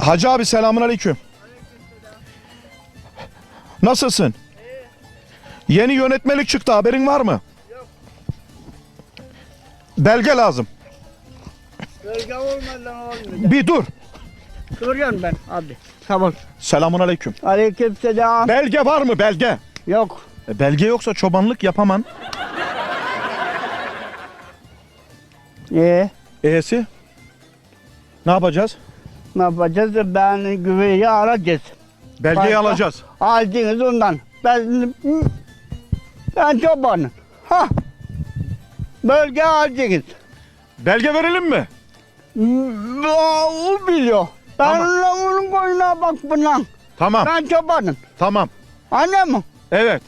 Hacı abi selamun aleyküm. Nasılsın? Yeni yönetmelik çıktı haberin var mı? Belge lazım. Bölge olmadan olmuyor. Bir dur. Duruyorum ben abi. Tamam. Selamun aleyküm. Aleyküm selam. Belge var mı belge? Yok. E, belge yoksa çobanlık yapamam. Ee, E'si? Ne yapacağız? Ne yapacağız? Ben güveyi alacağız. Belgeyi Başka? alacağız. Aldınız ondan. Ben, ben çobanım. Ha. Bölge aldınız. Belge verelim mi? Aa, O biliyor. Ben Tamam. onun koyuna bak buna. Tamam. Ben çobanım. Tamam. Anne mi? Evet.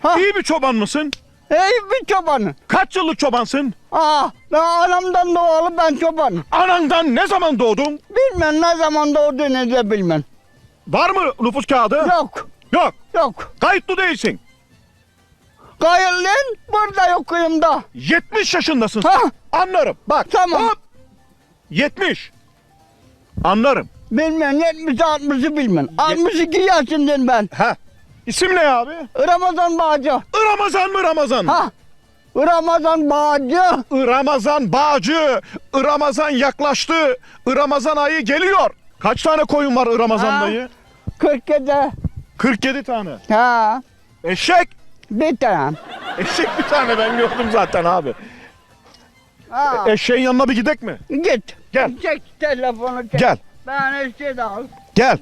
Ha. İyi bir çoban mısın? İyi bir çobanım. Kaç yıllık çobansın? Aa, ben anamdan doğalı ben çobanım. Anandan ne zaman doğdun? Bilmem ne zaman doğduğunu da bilmem. Var mı nüfus kağıdı? Yok, Yok. yok. Kayıtlı değilsin. Kayıllın burada yokuyum da. 70 yaşındasın. Ha, Anlarım. Bak. Tamam. Hop. 70. Anlarım. bilmem 70 60'ı bilmem. 62 yaşındayım ben. Ha. İsim ne abi? Ramazan Bağcı. Ramazan mı Ramazan? Ha. Ramazan Bağcı. Ramazan Bağcı. Ramazan yaklaştı. Ramazan ayı geliyor. Kaç tane koyun var Ramazan Ha. dayı? 47. 47 tane. Ha. Eşek. Bir tane. Eşek bir tane ben gördüm zaten abi. Ha. Eşeğin yanına bir gidek mi? Git. Gel. Çek telefonu çek. Gel. Ben işte de al. Gel.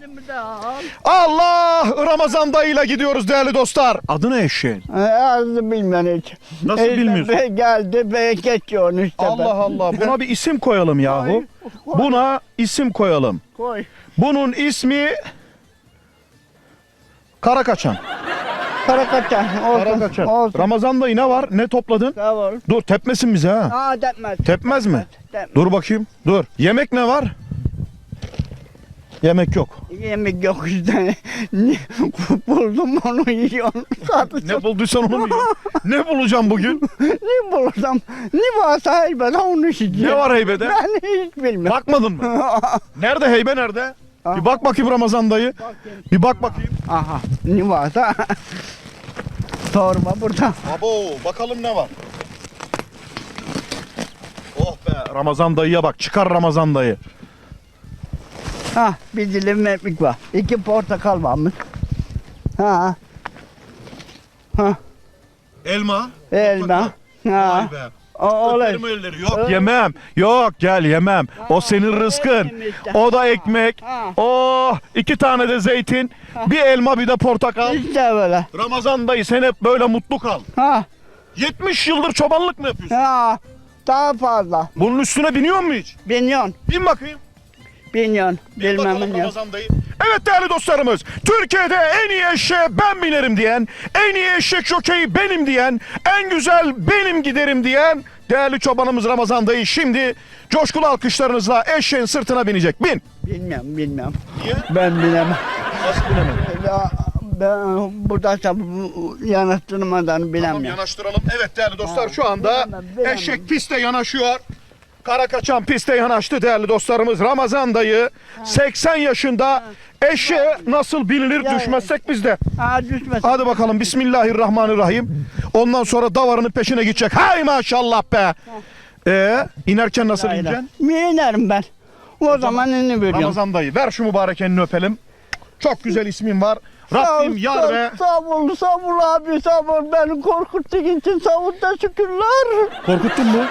Allah Ramazan dayıyla gidiyoruz değerli dostlar. Adı ne eşeğin? Ee, Az bilmem hiç. Nasıl Elime bilmiyorsun? be geldi be geçiyor işte. ben. Allah Allah buna bir isim koyalım yahu. Buna isim koyalım. Koy. Bunun ismi Karakaçan. Karakaçan. Olsun. Karakaçan. Olsun. Ramazan dayı ne var? Ne topladın? Sağ ol. Dur tepmesin bize ha. Aa tepmez. Tepmez mi? Tepmez. Dur bakayım. Dur. Yemek ne var? Yemek yok. Yemek yok işte. Ne- Buldum onu yiyorum. Sadece Ne bulduysan onu mu yiyorsun? Ne bulacağım bugün? ne bulursam ne varsa elbette onu yiyeceğim. Ne var heybede? Ben hiç bilmem. Bakmadın mı? Nerede heybe nerede? Bir bak bakayım Ramazan dayı. Bir bak bakayım. Aha ne varsa. Torba burada. Abo bakalım ne var. Oh be Ramazan dayıya bak çıkar Ramazan dayı. Ha bir dilim ekmek var. İki portakal varmış. Ha. Ha. Elma. Elma. Ha. Vay be. O olay. Öperim elleri. Yok yemem. Yok gel yemem. O senin rızkın. O da ekmek. Ha. Oh iki tane de zeytin. Bir elma bir de portakal. İşte böyle. Ramazan dayı sen hep böyle mutlu kal. Ha. 70 yıldır çobanlık mı yapıyorsun? Ha. Daha fazla. Bunun üstüne biniyor mu hiç? Binyon. Bin bakayım. Binyon. Bin Bilmem. Ramazan dayı. Evet değerli dostlarımız. Türkiye'de en iyi eşeğe ben binerim diyen, en iyi eşek jokeyi benim diyen, en güzel benim giderim diyen değerli çobanımız Ramazan dayı şimdi coşkulu alkışlarınızla eşeğin sırtına binecek. Bin. Bilmem bilmem. Niye? Ben bilemem. Nasıl binemem? Ya, Ben burada yanaştırmadan bilemem. Tamam yanaştıralım. Evet değerli dostlar şu anda bilemem, bilemem. eşek piste yanaşıyor. Kara kaçan piste yanaştı değerli dostlarımız. Ramazan dayı 80 yaşında eşeğe nasıl binilir Ya, düşmezsek biz de. Ha düşmesin. Hadi bakalım Bismillahirrahmanirrahim. Ondan sonra davarının peşine gidecek. Hay maşallah be. Ee, inerken nasıl ineceksin? Mi inerim ben. O, zaman ini veriyorum. Ramazan dayı ver şu mübarek elini öpelim. Çok güzel ismin var. Rabbim yar ve sağ ol abi, ol. Beni korkuttuğun için ol da şükürler. korkuttun mu?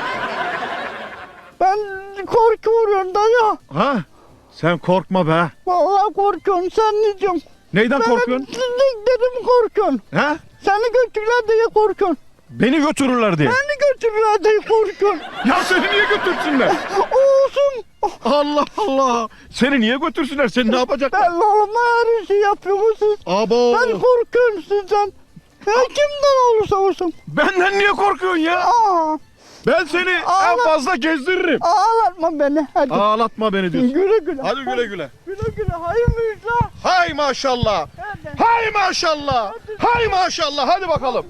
Ben korkuyorum da ya. Ha? Sen korkma be. Vallahi korkuyorum. Sen ne diyorsun? Neyden Ben korkuyorsun? hep dedim korkuyorsun. Ha? Seni götürürler diye korkuyorsun. Beni götürürler diye. Beni götürürler diye korkuyorsun. Ya seni niye götürsünler? Olsun. Allah Allah. Seni niye götürsünler? Seni ne yapacaklar? Ben oğluma her işi yapıyorsunuz siz. Abo. Ben korkuyorum sizden. Ya kimden olursa olsun. Benden niye korkuyorsun ya? Aa, ben seni en fazla gezdiririm. Ağlatma beni hadi. Ağlatma beni diyorsun. Güle güle. Hadi güle güle. Güle güle. Hayır müjde. Hay maşallah. Hadi. Hay maşallah. Hay maşallah. Hadi bakalım.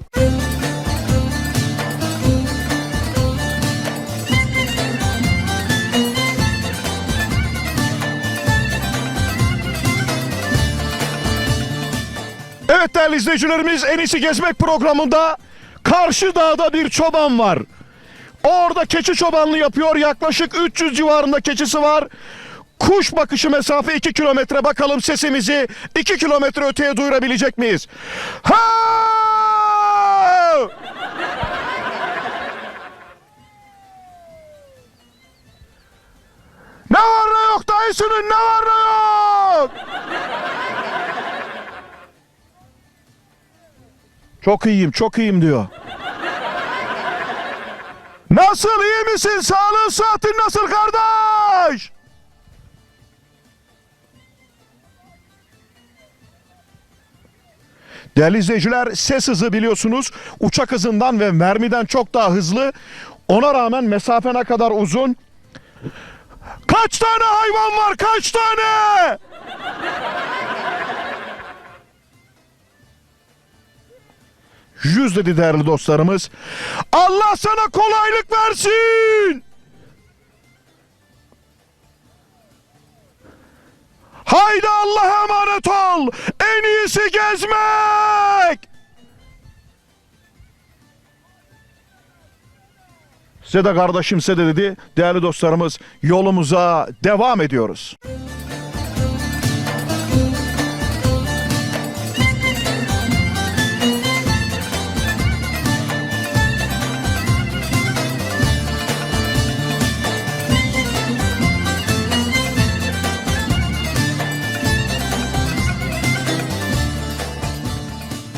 Evet değerli izleyicilerimiz En İyisi Gezmek programında Karşı Dağ'da bir çoban var. Orada keçi çobanlığı yapıyor. Yaklaşık 300 civarında keçisi var. Kuş bakışı mesafe 2 kilometre. Bakalım sesimizi 2 kilometre öteye duyurabilecek miyiz? Ha! Ne var ne yok dayısının ne var ne yok? Çok iyiyim, çok iyiyim diyor. Nasıl iyi misin? Sağlığın saatin nasıl kardeş? Değerli izleyiciler ses hızı biliyorsunuz uçak hızından ve mermiden çok daha hızlı. Ona rağmen mesafe ne kadar uzun? Kaç tane hayvan var? Kaç tane? Yüz dedi değerli dostlarımız. Allah sana kolaylık versin. Haydi Allah'a emanet ol. En iyisi gezmek. Size de kardeşim size de dedi. Değerli dostlarımız yolumuza devam ediyoruz.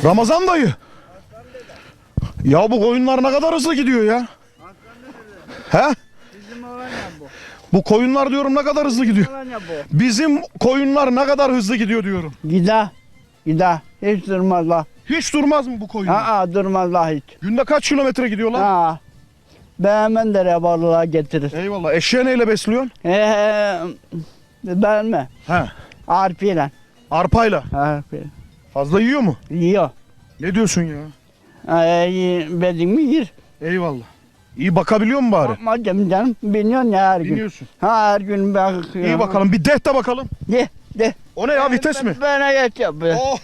Ramazan dayı. Ya bu koyunlar ne kadar hızlı gidiyor ya. He? Bizim olan ya bu. Bu koyunlar diyorum ne kadar hızlı gidiyor. Olan ya bu. Bizim koyunlar ne kadar hızlı gidiyor diyorum. Gider. Gider. Hiç durmazlar. Hiç durmaz mı bu koyunlar? Aa durmazlar hiç. Günde kaç kilometre gidiyorlar? Ha. Ben hemen de balığa getirir. Eyvallah. Eşeğe neyle besliyorsun? Ee, ben mi? He. Arpiyle. Arpayla. Arpiyle. Fazla yiyor mu? Yiyor. Ne diyorsun ya? Ee, bedin mi yer? Eyvallah. İyi bakabiliyor mu bari? Bakma canım. Biliyorsun ya her gün. Biniyorsun. Ha her gün bakıyorum. İyi bakalım. Bir deh de bakalım. De de. O ne ya vites mi? Bana geç yapıyor. Oh.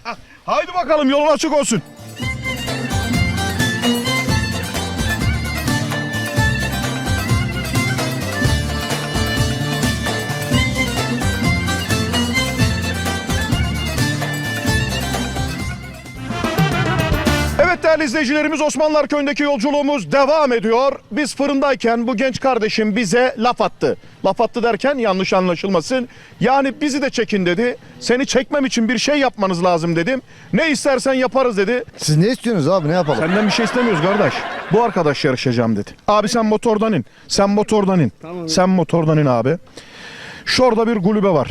Haydi bakalım yolun açık olsun. Değerli izleyicilerimiz Osmanlılar Köyü'ndeki yolculuğumuz devam ediyor. Biz fırındayken bu genç kardeşim bize laf attı. Laf attı derken yanlış anlaşılmasın. Yani bizi de çekin dedi. Seni çekmem için bir şey yapmanız lazım dedim. Ne istersen yaparız dedi. Siz ne istiyorsunuz abi ne yapalım? Senden bir şey istemiyoruz kardeş. Bu arkadaş yarışacağım dedi. Abi sen motordan in. Sen motordan in. Sen motordan in abi. Şurada bir kulübe var.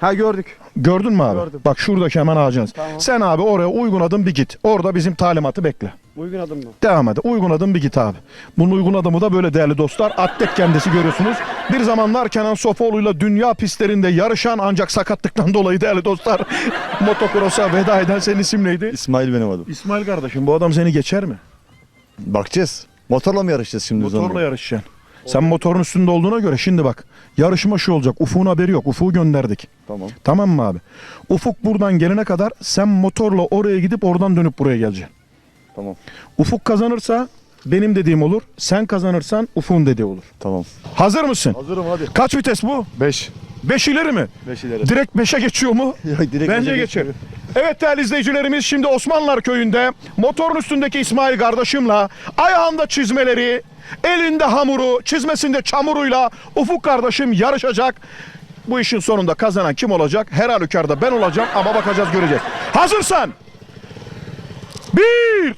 Ha gördük. Gördün mü abi? Gördüm. Bak şuradaki hemen ağacınız. Sen abi oraya uygun adım bir git. Orada bizim talimatı bekle. Uygun adım mı? Devam et. Uygun adım bir git abi. Bunun uygun adımı da böyle değerli dostlar. Atlet kendisi görüyorsunuz. Bir zamanlar Kenan Sofoğlu'yla dünya pistlerinde yarışan ancak sakatlıktan dolayı değerli dostlar motokrosa veda eden senin isim neydi? İsmail benim adım. İsmail kardeşim bu adam seni geçer mi? Bakacağız. Motorla mı yarışacağız şimdi Motorla yarışacaksın. Sen motorun üstünde olduğuna göre şimdi bak. Yarışma şu olacak. Ufuk'un haberi yok. Ufuk'u gönderdik. Tamam. Tamam mı abi? Ufuk buradan gelene kadar sen motorla oraya gidip oradan dönüp buraya geleceksin. Tamam. Ufuk kazanırsa benim dediğim olur. Sen kazanırsan Ufuk'un dediği olur. Tamam. Hazır mısın? Hazırım hadi. Kaç vites bu? 5. 5 ileri mi? 5 ileri. Direkt 5'e geçiyor mu? Ya, direkt Bence beşe geçer. geçiyor. Evet değerli izleyicilerimiz şimdi Osmanlılar Köyü'nde motorun üstündeki İsmail kardeşimle ayağında çizmeleri, elinde hamuru, çizmesinde çamuruyla Ufuk kardeşim yarışacak. Bu işin sonunda kazanan kim olacak? Her halükarda ben olacağım ama bakacağız göreceğiz. Hazırsan. Bir.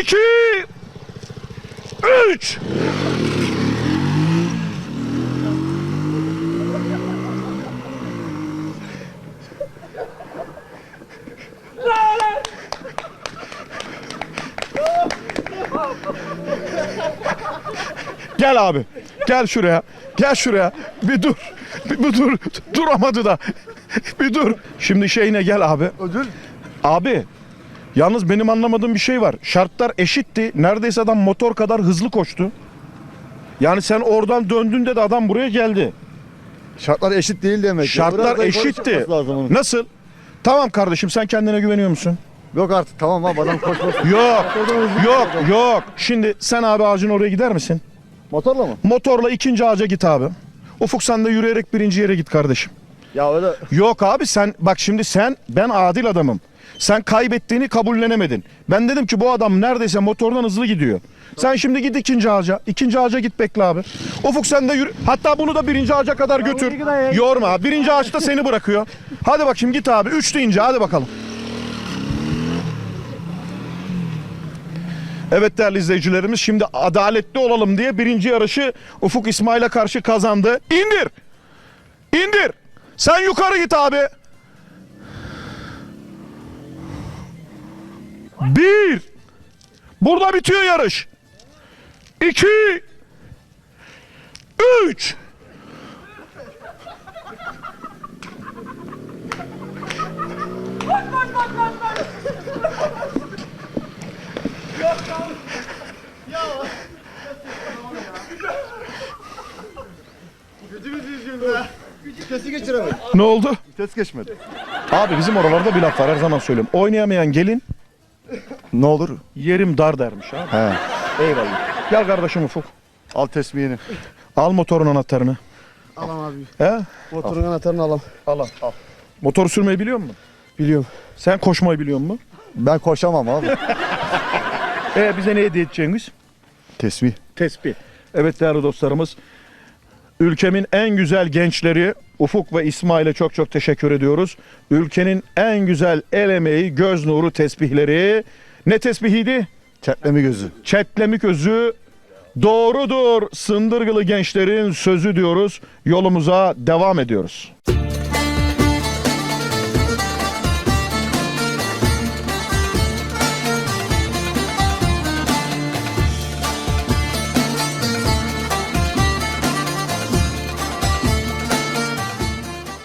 iki, Üç. Gel abi. Gel şuraya. Gel şuraya. Bir dur. Bir, bir dur. Duramadı da. Bir dur. Şimdi şeyine gel abi. Ödül. Abi. Yalnız benim anlamadığım bir şey var. Şartlar eşitti. Neredeyse adam motor kadar hızlı koştu. Yani sen oradan döndüğünde de adam buraya geldi. Şartlar eşit değil demek. Şartlar Biraz eşitti. Nasıl? Tamam kardeşim sen kendine güveniyor musun? Yok artık tamam abi adam koşmasın. Yok. yok yok. Şimdi sen abi ağacın oraya gider misin? Motorla mı? Motorla ikinci ağaca git abi. Ufuk sen de yürüyerek birinci yere git kardeşim. Ya öyle Yok abi sen bak şimdi sen ben adil adamım. Sen kaybettiğini kabullenemedin. Ben dedim ki bu adam neredeyse motordan hızlı gidiyor. Sen şimdi git ikinci ağaca. İkinci ağaca git bekle abi. Ufuk sen de yürü. Hatta bunu da birinci ağaca kadar götür. Yorma abi. Birinci ağaçta seni bırakıyor. Hadi bakayım git abi. Üç deyince hadi bakalım. Evet değerli izleyicilerimiz şimdi adaletli olalım diye birinci yarışı Ufuk İsmail'e karşı kazandı. İndir. İndir. Sen yukarı git abi. Bir. Burada bitiyor yarış. İki. Üç. Vitesi geçiremedim. Ne oldu? Vites geçmedi. Abi bizim oralarda bir laf var her zaman söylüyorum. Oynayamayan gelin Ne olur? yerim dar dermiş abi. He. Eyvallah. Gel kardeşim Ufuk. Al tesbihini. Al motorun anahtarını. Alam abi. He? Motorun anahtarını alam. Al al. al. Motor sürmeyi biliyor musun? Biliyorum. Sen koşmayı biliyor musun? Ben koşamam abi. E bize ne hediye edeceksiniz? Tesbih. Tespih. Evet değerli dostlarımız. Ülkemin en güzel gençleri Ufuk ve İsmail'e çok çok teşekkür ediyoruz. Ülkenin en güzel el emeği, göz nuru tesbihleri. Ne tesbihiydi? Çetlemi gözü. Çetlemik özü doğrudur. Sındırgılı gençlerin sözü diyoruz. Yolumuza devam ediyoruz.